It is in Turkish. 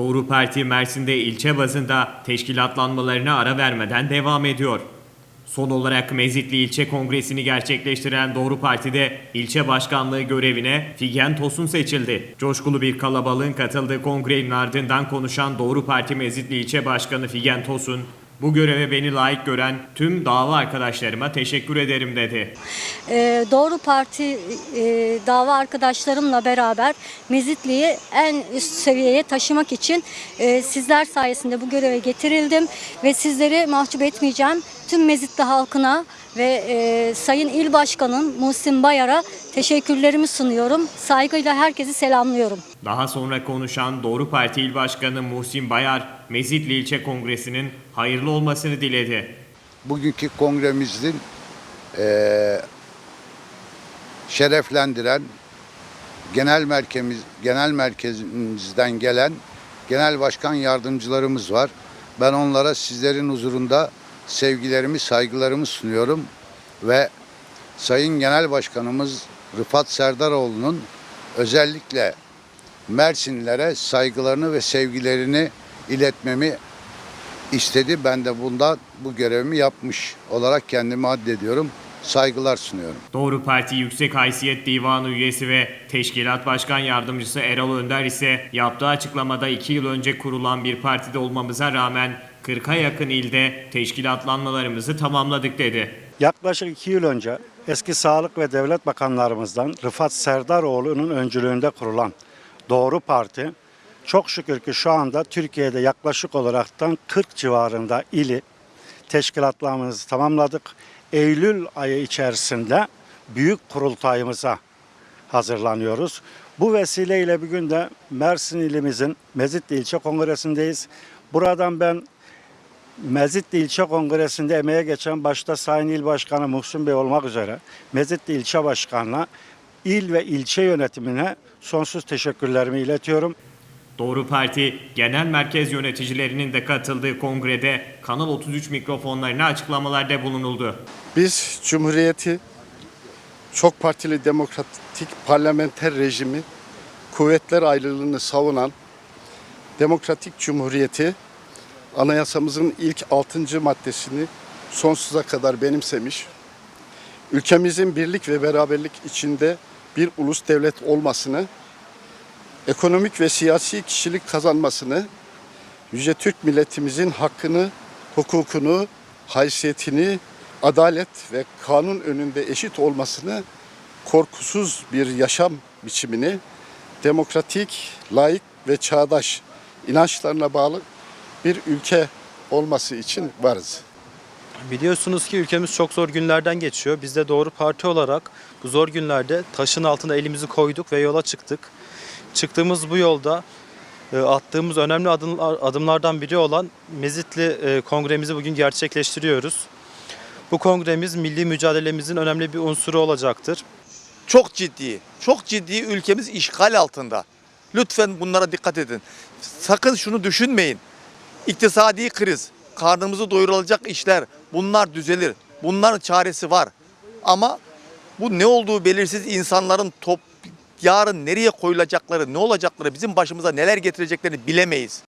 Doğru Parti Mersin'de ilçe bazında teşkilatlanmalarına ara vermeden devam ediyor. Son olarak Mezitli İlçe Kongresi'ni gerçekleştiren Doğru Parti'de ilçe başkanlığı görevine Figen Tosun seçildi. Coşkulu bir kalabalığın katıldığı kongrenin ardından konuşan Doğru Parti Mezitli İlçe Başkanı Figen Tosun, bu göreve beni layık gören tüm dava arkadaşlarıma teşekkür ederim dedi. Ee, Doğru Parti e, dava arkadaşlarımla beraber Mezitli'yi en üst seviyeye taşımak için e, sizler sayesinde bu göreve getirildim ve sizleri mahcup etmeyeceğim. Tüm Mezitli halkına ve e, Sayın İl Başkanım Muhsin Bayar'a teşekkürlerimi sunuyorum. Saygıyla herkesi selamlıyorum. Daha sonra konuşan Doğru Parti İl Başkanı Muhsin Bayar, Mezitli İlçe Kongresi'nin hayırlı olmasını diledi. bugünkü kongremizin eee, şereflendiren genel merkezimiz genel merkezimizden gelen genel başkan yardımcılarımız var. Ben onlara sizlerin huzurunda sevgilerimi, saygılarımı sunuyorum ve Sayın Genel Başkanımız Rıfat Serdaroğlu'nun özellikle Mersinlilere saygılarını ve sevgilerini iletmemi istedi. Ben de bundan bu görevimi yapmış olarak kendimi addediyorum. Saygılar sunuyorum. Doğru Parti Yüksek Haysiyet Divanı üyesi ve Teşkilat Başkan Yardımcısı Erol Önder ise yaptığı açıklamada 2 yıl önce kurulan bir partide olmamıza rağmen 40'a yakın ilde teşkilatlanmalarımızı tamamladık dedi. Yaklaşık iki yıl önce eski Sağlık ve Devlet Bakanlarımızdan Rıfat Serdaroğlu'nun öncülüğünde kurulan Doğru Parti çok şükür ki şu anda Türkiye'de yaklaşık olaraktan 40 civarında ili teşkilatlarımızı tamamladık. Eylül ayı içerisinde büyük kurultayımıza hazırlanıyoruz. Bu vesileyle bugün de Mersin ilimizin Mezitli İlçe Kongresi'ndeyiz. Buradan ben Mezitli İlçe Kongresi'nde emeğe geçen başta Sayın İl Başkanı Muhsin Bey olmak üzere Mezitli İlçe Başkanı'na, il ve ilçe yönetimine sonsuz teşekkürlerimi iletiyorum. Doğru Parti Genel Merkez Yöneticilerinin de katıldığı kongrede Kanal 33 mikrofonlarına açıklamalarda bulunuldu. Biz Cumhuriyeti çok partili demokratik parlamenter rejimi kuvvetler ayrılığını savunan demokratik cumhuriyeti anayasamızın ilk 6. maddesini sonsuza kadar benimsemiş. Ülkemizin birlik ve beraberlik içinde bir ulus devlet olmasını, ekonomik ve siyasi kişilik kazanmasını, Yüce Türk milletimizin hakkını, hukukunu, haysiyetini, adalet ve kanun önünde eşit olmasını, korkusuz bir yaşam biçimini, demokratik, layık ve çağdaş inançlarına bağlı bir ülke olması için varız. Biliyorsunuz ki ülkemiz çok zor günlerden geçiyor. Biz de Doğru Parti olarak bu zor günlerde taşın altına elimizi koyduk ve yola çıktık. Çıktığımız bu yolda e, attığımız önemli adımlar, adımlardan biri olan Mezitli e, kongremizi bugün gerçekleştiriyoruz. Bu kongremiz milli mücadelemizin önemli bir unsuru olacaktır. çok ciddi, çok ciddi ülkemiz işgal altında. Lütfen bunlara dikkat edin. Sakın şunu düşünmeyin. İktisadi kriz, karnımızı doyurulacak işler bunlar düzelir. Bunların çaresi var. Ama bu ne olduğu belirsiz insanların top yarın nereye koyulacakları, ne olacakları, bizim başımıza neler getireceklerini bilemeyiz.